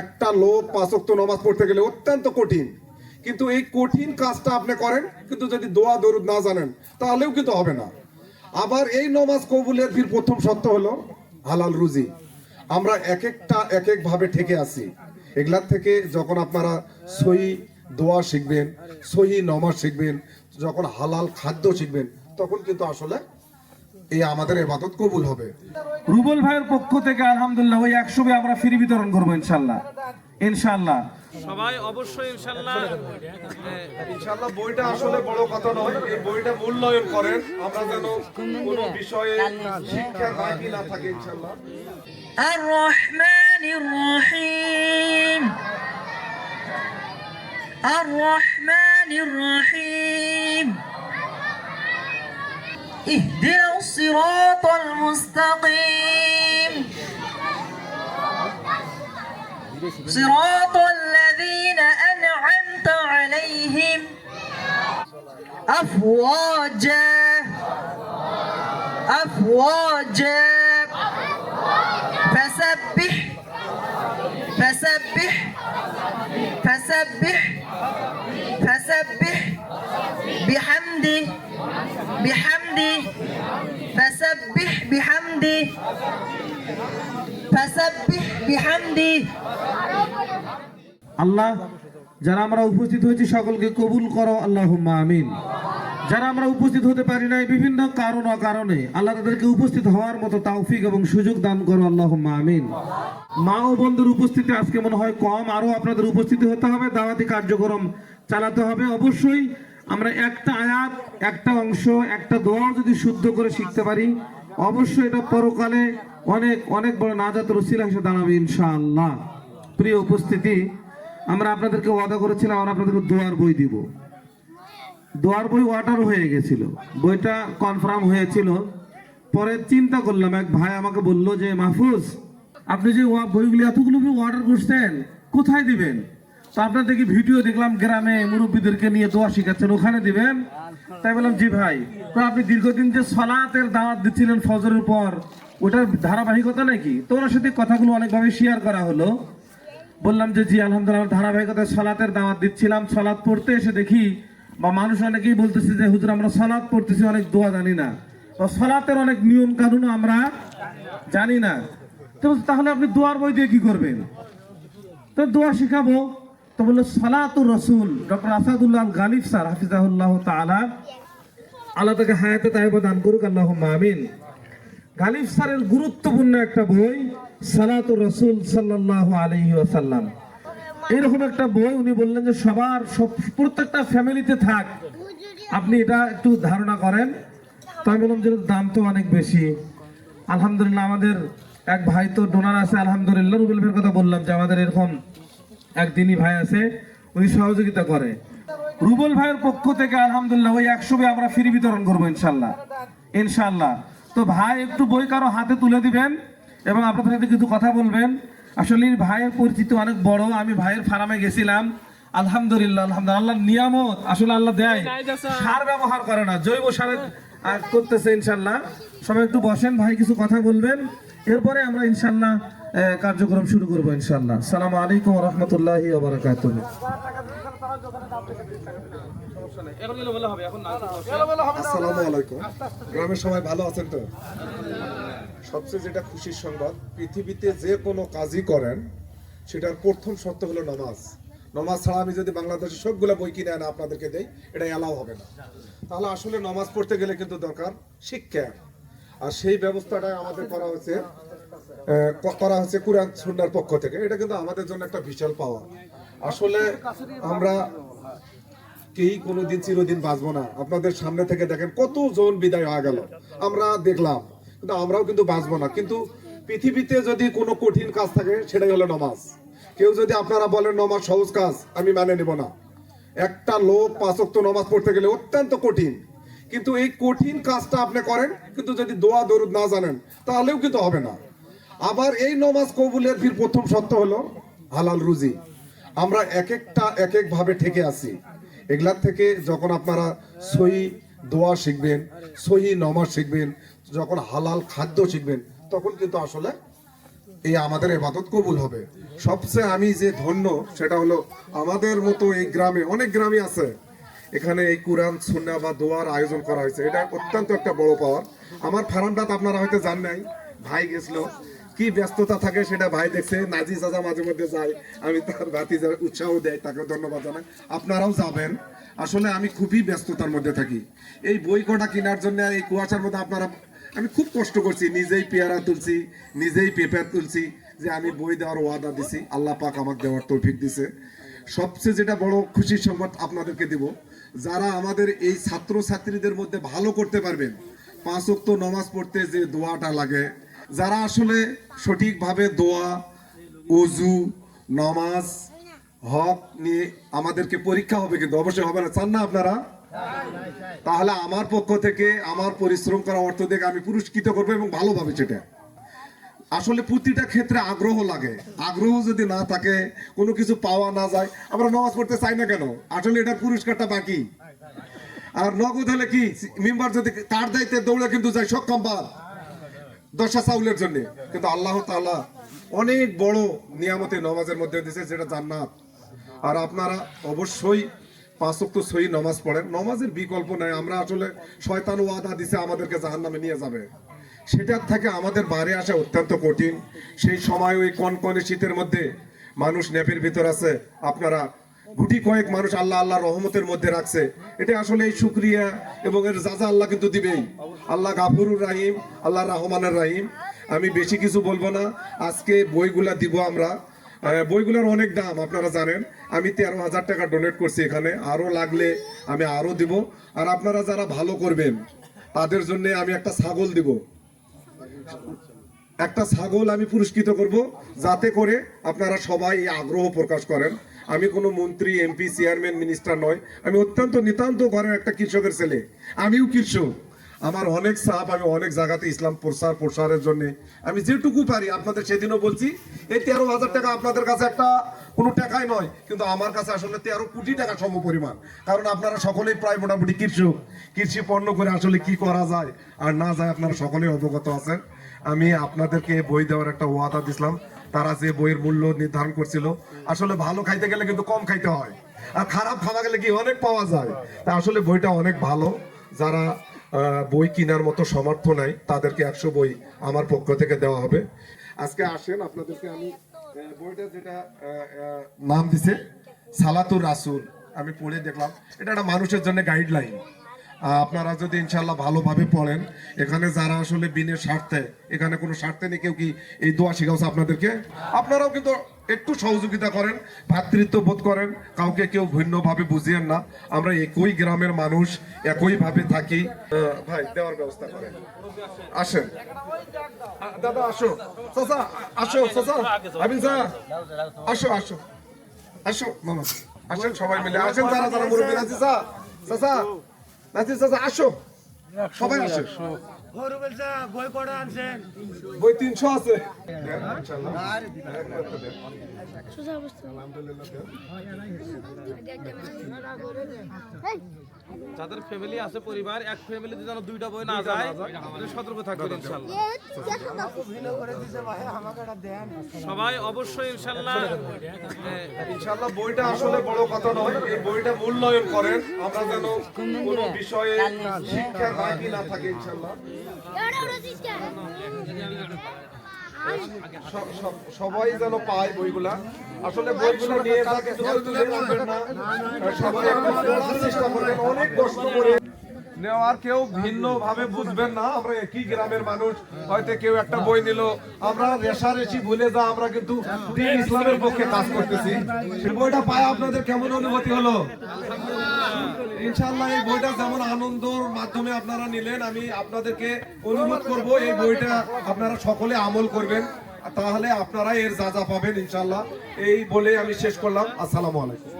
একটা লোক পাঁচক্ত নামাজ পড়তে গেলে অত্যন্ত কঠিন। কিন্তু এই কঠিন কাজটা আপনি করেন, কিন্তু যদি দোয়া, দরুদ না জানেন, তাহলেও কিন্তু হবে না। আবার এই নমাজ কবুলের ফির প্রথম শর্ত হলো হালাল রুজি। আমরা এক একটা এক এক ভাবে ঠেকে আছি। এগুলার থেকে যখন আপনারা সহি দোয়া শিখবেন, সহি নমাজ শিখবেন, যখন হালাল খাদ্য শিখবেন, তখন কিন্তু আসলে এই আমাদের এবাদত কবুল হবে রুবল ভাইয়ের পক্ষ থেকে আলহামদুলিল্লাহ ওই একশো বে আমরা ফ্রি বিতরণ করবো ইনশাল্লাহ ইনশাল্লাহ সবাই অবশ্যই ইনশাল্লাহ ইনশাআল্লাহ বইটা আসলে বড় কথা নয় এই বইটা মূল্যায়ন করেন আমরা যেন কোনো বিষয়ে শিক্ষা না কি না থাকে ইনশাআল্লাহ الرحمن الرحيم الرحمن الرحيم اهدنا الصراط المستقيم. صراط الذين أنعمت عليهم. أفواجا. أفواجا. فسبح. فسبح. فسبح. فسبح. بحمده بحمده আল্লাহ, যারা আমরা উপস্থিত হয়েছি সকলকে কবুল করো আল্লাহ আমিন। যারা আমরা উপস্থিত হতে পারি নাই বিভিন্ন কারণ অকারণে, আল্লাহ তাদেরকে উপস্থিত হওয়ার মতো তাওফিক এবং সুযোগ দান করো আল্লাহ আমিন। মা ও বন্ধুর উপস্থিতি আজকে মনে হয় কম আরও আপনাদের উপস্থিতি হতে হবে, দাওয়াতি কার্যক্রম চালাতে হবে। অবশ্যই আমরা একটা আয়াত, একটা অংশ, একটা দোয়া যদি শুদ্ধ করে শিখতে পারি অবশ্যই এটা পরকালে অনেক অনেক বড় নাজাত রসিলা হিসেবে দাঁড়াবে ইনশাআল্লাহ। প্রিয় উপস্থিতি, আমরা আপনাদেরকে ওয়াদা করেছিলাম, আমরা আপনাদেরকে দোয়ার বই দিব। দোয়ার বই অর্ডার হয়ে গেছিল। বইটা কনফার্ম হয়েছিল। পরে চিন্তা করলাম, এক ভাই আমাকে বলল যে, মাহফুজ, আপনি যে বইগুলি এতগুলো অর্ডার করছেন, কোথায় দিবেন? আপনার দেখি ভিডিও দেখলাম গ্রামে মুরব্বীদেরকে নিয়ে দোয়া শিখাচ্ছেন, ওখানে দিবেন? তাই বললাম, জি ভাই। তো আপনি দীর্ঘদিন যে সলাতের দাওয়াত দিচ্ছিলেন ফজরের পর, ওটার ধারাবাহিকতা নাকি? তো ওনার সাথে কথাগুলো অনেকভাবে শেয়ার করা হলো। বললাম যে, জি, আলহামদুলিল্লাহ, ধারাবাহিকতায় সলাতের দাওয়াত দিচ্ছিলাম সলাৎ পড়তে এসে দেখি বা মানুষ অনেকেই বলতেছে যে, হুজুর, আমরা সলাৎ পড়তেছি, অনেক দোয়া জানি না। বা সলাতের অনেক নিয়ম কানুন আমরা জানি না। তো তাহলে আপনি দোয়ার বই দিয়ে কি করবেন? তো দোয়া শিখাবো। তো বলল সলাতুর রসুল, ডক্টর আসাদুল্লাহ গালিব স্যার, হাফিজাহুল্লাহ তাআলা। আল্লাহ তাকে হায়াতে তাইব দান করুক আল্লাহ আমিন। গালিব স্যারের গুরুত্বপূর্ণ একটা বই সালাতুর রসুল সাল্লাহ আলহি আসাল্লাম এরকম একটা বই উনি বললেন যে, সবার সব, প্রত্যেকটা ফ্যামিলিতে থাক। আপনি এটা একটু ধারণা করেন? তো আমি বললাম যে দাম তো অনেক বেশি। আলহামদুলিল্লাহ, আমাদের এক ভাই তো ডোনার আছে, আলহামদুলিল্লাহ, রুবেল ভাইয়ের কথা বললাম যে, আমাদের এরকম এক দিনই ভাই আছে উনি সহযোগিতা করে। রুবেল ভাইয়ের পক্ষ থেকে আলহামদুলিল্লাহ ওই একশো আমরা ফ্রি বিতরণ করব ইনশাল্লাহ। ইনশাল্লাহ। তো ভাই একটু বই কারও হাতে তুলে দিবেন এবং আপনাদের সাথে কিছু কথা বলবেন। আসলে ভাইয়ের পরিচিতি অনেক বড় আমি ভাইয়ের ফার্মে গেছিলাম। আলহামদুলিল্লাহ আলহামদুলিল্লাহ। আল্লাহ নিয়ামত আসলে আল্লাহ দেয়। সার ব্যবহার করে না জৈব সার আহ, করতেছে ইনশাল্লাহ। সবাই একটু বসেন ভাই কিছু কথা বলবেন। এরপরে আমরা ইনশাল্লাহ কার্যক্রম শুরু করব ইনশাল্লাহ। সালাম আলাইকুম রহমতুল্লাহ সবাই ভালো আছেন তো? সবচেয়ে যেটা খুশির সংবাদ পৃথিবীতে যে কোনো কাজই করেন সেটার প্রথম শর্ত হলো নামাজ। নামাজ ছাড়া আমি যদি বাংলাদেশের সবগুলো বই কিনে আনা আপনাদেরকে দেই এটা এলাও হবে না। তাহলে আসলে নামাজ পড়তে গেলে কিন্তু দরকার শিক্ষা। আর সেই ব্যবস্থাটা আমাদের করা আহ, করা হচ্ছে কুরআন সুন্নার পক্ষ থেকে। এটা কিন্তু আমাদের জন্য একটা বিশাল পাওয়া আসলে আমরা কেই কোনোদিন চিরদিন বাঁচবো না? আপনাদের সামনে থেকে দেখেন কত জন বিদায় হয়ে গেল। আমরা দেখলাম কিন্তু আমরাও কিন্তু বাঁচবো না। কিন্তু পৃথিবীতে যদি কোনো কঠিন কাজ থাকে সেটাই হলো নমাজ। কেউ যদি আপনারা বলেন নমাজ সহজ কাজ, আমি মানে নেব না। একটা লোক পাঁচক্ত নমাজ পড়তে গেলে অত্যন্ত কঠিন। কিন্তু এই কঠিন কাজটা আপনি করেন, কিন্তু যদি দোয়া দরুদ না জানেন, তাহলেও কিন্তু হবে না। আবার এই নমাজ কবুলের ফির প্রথম সত্য হলো হালাল রুজি। আমরা এক একটা এক এক ভাবে ঠেকে আছি। এগুলার থেকে যখন আপনারা সহি দোয়া শিখবেন, সহি নমাজ শিখবেন, যখন হালাল খাদ্য শিখবেন, তখন কিন্তু আসলে এই আমাদের এবাদত কবুল হবে। সবচেয়ে আমি যে ধন্য, সেটা হলো আমাদের মতো এই গ্রামে, অনেক গ্রামে আছে। এখানে এই কোরআন, সুন্না বা দোয়ার আয়োজন করা হয়েছে। এটা অত্যন্ত একটা বড় পাওয়ার। আমার ফার্মটা তো আপনারা হয়তো জান নাই, ভাই গেছিল। কি ব্যস্ততা থাকে সেটা ভাই দেখছে। নাজি চাচা মাঝে মধ্যে যায়, আমি তার ভাতি উৎসাহ দেয় তাকে ধন্যবাদ জানাই। আপনারাও যাবেন। আসলে আমি খুবই ব্যস্ততার মধ্যে থাকি। এই বই কটা কেনার জন্য, এই কুয়াশার মধ্যে আপনারা আমি খুব কষ্ট করছি, নিজেই পেয়ারা তুলছি, নিজেই পেপার তুলছি, যে আমি বই দেওয়ার ওয়াদা দিছি। আল্লাহ পাক আমাকে দেওয়ার তৌফিক দিছে। সবচেয়ে যেটা বড় খুশির সংবাদ আপনাদেরকে দিব, যারা আমাদের এই ছাত্র ছাত্রীদের মধ্যে ভালো করতে পারবেন, পাঁচ ওয়াক্ত নামাজ পড়তে যে দোয়াটা লাগে, যারা আসলে সঠিকভাবে দোয়া অজু নামাজ, হক নিয়ে আমাদেরকে পরীক্ষা হবে কিন্তু, অবশ্যই হবে না। চান না আপনারা? তাহলে আমার পক্ষ থেকে আমার পরিশ্রম করা অর্থ থেকে আমি পুরস্কৃত করব এবং ভালোভাবে সেটা আসলে প্রতিটা ক্ষেত্রে আগ্রহ লাগে। আগ্রহ যদি না থাকে, কোনো কিছু পাওয়া না যায়, আমরা নামাজ পড়তে চাই না কেন? আসলে এটার পুরস্কারটা বাকি। আর নগদ হলে কি? মেম্বার যদি তার দায়িত্বে দৌড়ে কিন্তু যায় সক্ষম বাদ দশা চাউলের জন্য। কিন্তু আল্লাহ তাআলা অনেক বড় নিয়ামতে নামাজের মধ্যে দিয়েছে, যেটা জান্নাত। আর আপনারা অবশ্যই পাঁচ ওয়াক্ত সহি নামাজ পড়েন। নমাজের বিকল্প নেই। আমরা আসলে শয়তান ওয়াদা দিছে, আমাদেরকে জাহান নামে নিয়ে যাবে। সেটার থেকে আমাদের বাইরে আসা অত্যন্ত কঠিন। সেই সময় ওই কনকনে শীতের মধ্যে মানুষ নেপের ভিতর আছে। আপনারা গুটি কয়েক মানুষ আল্লাহ আল্লাহ রহমতের মধ্যে রাখছে। এটা আসলে এই শুক্রিয়া এবং এর যাজা আল্লাহ কিন্তু দিবেই। আল্লাহ গাফুরুর রাহিম, আল্লাহ রহমানের রাহিম। আমি বেশি কিছু বলব না। আজকে বইগুলা দিব আমরা। বইগুলোর অনেক দাম, আপনারা জানেন। আমি তেরো হাজার টাকা ডোনেট করছি এখানে। আরও লাগলে আমি আরও দিব। আর আপনারা যারা ভালো করবেন, তাদের জন্য আমি একটা ছাগল দিব। একটা ছাগল আমি পুরস্কৃত করব, যাতে করে আপনারা সবাই আগ্রহ প্রকাশ করেন। আমি কোনো মন্ত্রী, এমপি, চেয়ারম্যান, মিনিস্টার নয়। আমি অত্যন্ত নিতান্ত ঘরের একটা কৃষকের ছেলে। আমিও কৃষক। আমার অনেক চাপ আমি অনেক জায়গাতে ইসলাম প্রসার প্রসারের জন্য। আমি যেটুকু পারি, আপনাদের সেদিনও বলছি, এই তেরো হাজার টাকা আপনাদের কাছে একটা কোনো টাকাই নয়, কিন্তু আমার কাছে আসলে তেরো কোটি টাকা সম পরিমাণ কারণ আপনারা সকলেই প্রায় মোটামুটি কৃষক। কৃষি পণ্য করে আসলে কি করা যায় আর না যায় আপনারা সকলেই অবগত আছেন। আমি আপনাদেরকে বই দেওয়ার একটা ওয়াদা দিছিলাম। তারা যে বইয়ের মূল্য নির্ধারণ করছিল, আসলে ভালো খাইতে গেলে কিন্তু কম খাইতে হয়। আর খারাপ খাওয়া গেলে কি অনেক পাওয়া যায়? তা আসলে বইটা অনেক ভালো। যারা বই কেনার মতো সমর্থ নাই। তাদেরকে একশো বই আমার পক্ষ থেকে দেওয়া হবে। আজকে আসেন, আপনাদেরকে আমি বইটা যেটা নাম দিছে, সালাতুর রাসুল। আমি পড়ে দেখলাম। এটা একটা মানুষের জন্য গাইডলাইন আপনারা যদি ইনশাল্লাহ ভালোভাবে পড়েন, এখানে যারা আসলে বিনের স্বার্থে, এখানে কোনো স্বার্থে নেই, কেউ কি এই দোয়া শিখাচ্ছে আপনাদেরকে? আপনারাও কিন্তু একটু সহযোগিতা করেন ভ্রাতৃত্ব বোধ করেন, কাউকে কেউ ভিন্নভাবে বুঝিয়েন না। আমরা একই গ্রামের মানুষ, একইভাবে থাকি। ভাই, দেওয়ার ব্যবস্থা করেন। আসেন। দাদা, আসো। আসো আসো আসো। আসো আসেন সবাই মিলে। আসেন যারা যারা মুরব্বী চাচা নাচি চাচা আসো। সবাই আসে। গরু বলছে বই কটা আনছেন? বই তিনশো আছে। যাদের ফ্যামিলি আছে পরিবার এক ফ্যামিলিতে যেন দুইটা বই না যায় সতর্ক থাকবেন ইনশাল্লাহ। সবাই অবশ্যই ইনশাল্লাহ ইনশাআল্লাহ বইটা আসলে বড় কথা নয়। এই বইটা মূল্যায়ন করেন। আমরা যেন কোনো বিষয়ে শিক্ষার বাকি না থাকে স- সবাই যেন পায় বইগুলা। আসলে বইগুলো নিয়ে না অনেক কষ্ট করে। নেওয়ার কেউ ভিন্ন ভাবে বুঝবেন না, আমরা একই গ্রামের মানুষ, হয়তো কেউ একটা বই নিল, আমরা রেশারেশি ভুলে যা, আমরা কিন্তু ইসলামের পক্ষে কাজ করতেছি। বইটা পায় আপনাদের কেমন অনুভূতি হলো? ইনশাআল্লাহ এই বইটা যেমন আনন্দর মাধ্যমে আপনারা নিলেন, আমি আপনাদেরকে অনুরোধ করব এই বইটা আপনারা সকলে আমল করবেন, তাহলে আপনারা এর যা যা পাবেন ইনশাল্লাহ এই বলে আমি শেষ করলাম। আসসালামু আলাইকুম।